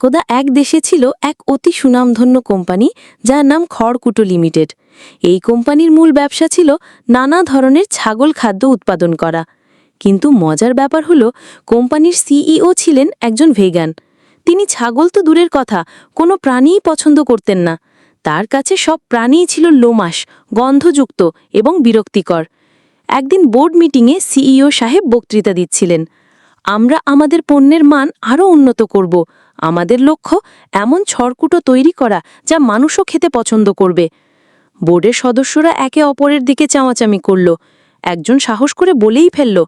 একদা এক দেশে ছিল এক অতি সুনামধন্য কোম্পানি, যার নাম খড়কুটো লিমিটেড। এই কোম্পানির মূল ব্যবসা ছিল নানা ধরনের ছাগল খাদ্য উৎপাদন করা। কিন্তু মজার ব্যাপার হলো, কোম্পানির সিইও ছিলেন একজন ভেগান। তিনি ছাগল তো দূরের কথা, কোনো প্রাণীই পছন্দ করতেন না। তার কাছে সব প্রাণীই ছিল লোমাস, গন্ধযুক্ত এবং বিরক্তিকর। একদিন বোর্ড মিটিংয়ে সিইও সাহেব বক্তৃতা দিচ্ছিলেন। আমরা আমাদের পণ্যের মান আরও উন্নত করব। আমাদের লক্ষ্য এমন ছড়কুটো তৈরি করা যা মানুষও খেতে পছন্দ করবে। বোর্ডের সদস্যরা একে অপরের দিকে চামাচামি করল। একজন সাহস করে বলেই ফেলল,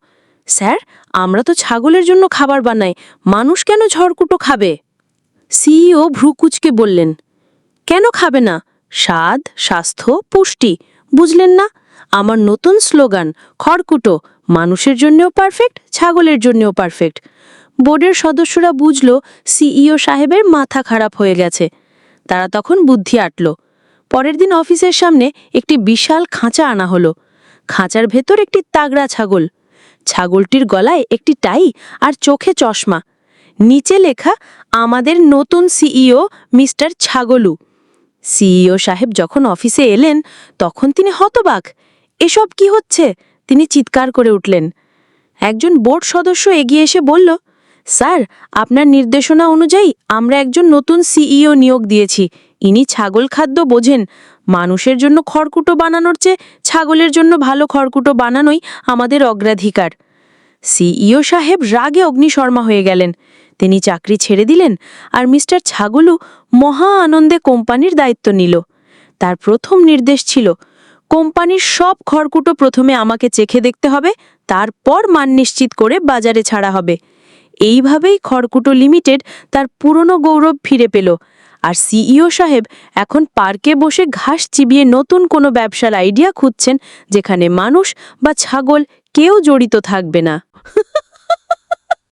স্যার, আমরা তো ছাগলের জন্য খাবার বানাই, মানুষ কেন ঝড়কুটো খাবে? সিইও ভ্রুকুচকে বললেন, কেন খাবে না? স্বাদ, স্বাস্থ্য, পুষ্টি, বুঝলেন না? আমার নতুন স্লোগান, খড়কুটো মানুষের জন্যও পারফেক্ট ছাগলের জন্যও পারফেক্ট বোর্ডের সদস্যরা বুঝল সিইও সাহেবের মাথা খারাপ হয়ে গেছে। তারা তখন বুদ্ধি আটল। পরের দিন অফিসের সামনে একটি বিশাল খাঁচা আনা হলো। খাঁচার ভেতর একটি তাগড়া ছাগল। ছাগলটির গলায় একটি টাই আর চোখে চশমা। নিচে লেখা, আমাদের নতুন সিইও মিস্টার ছাগলু। সিইও সাহেব যখন অফিসে এলেন, তখন তিনি হতবাক। এসব কি হচ্ছে? তিনি চিৎকার করে উঠলেন। একজন বোর্ড সদস্য এগিয়ে এসে বলল, স্যার, আপনার নির্দেশনা অনুযায়ী আমরা একজন নতুন সিইও নিয়োগ দিয়েছি। ইনি ছাগল খাদ্য বোঝেন। মানুষের জন্য খড়কুটো বানানোর চেয়ে ছাগলের জন্য ভালো খড়কুটো বানানোই আমাদের অগ্রাধিকার। সিইও সাহেব রাগে অগ্নিশর্মা হয়ে গেলেন। তিনি চাকরি ছেড়ে দিলেন আর মিস্টার ছাগলু মহা আনন্দে কোম্পানির দায়িত্ব নিল। তার প্রথম নির্দেশ ছিল কোম্পানির সব খড়কুটো প্রথমে আমাকে চেখে দেখতে হবে, তারপর মান নিশ্চিত করে বাজারে ছাড়া হবে। এইভাবেই খড়কুটো লিমিটেড তার পুরনো গৌরব ফিরে পেল। আর সিইও সাহেব এখন পার্কে বসে ঘাস চিবিয়ে নতুন কোনো ব্যবসার আইডিয়া খুঁজছেন, যেখানে মানুষ বা ছাগল কেউ জড়িত থাকবে না।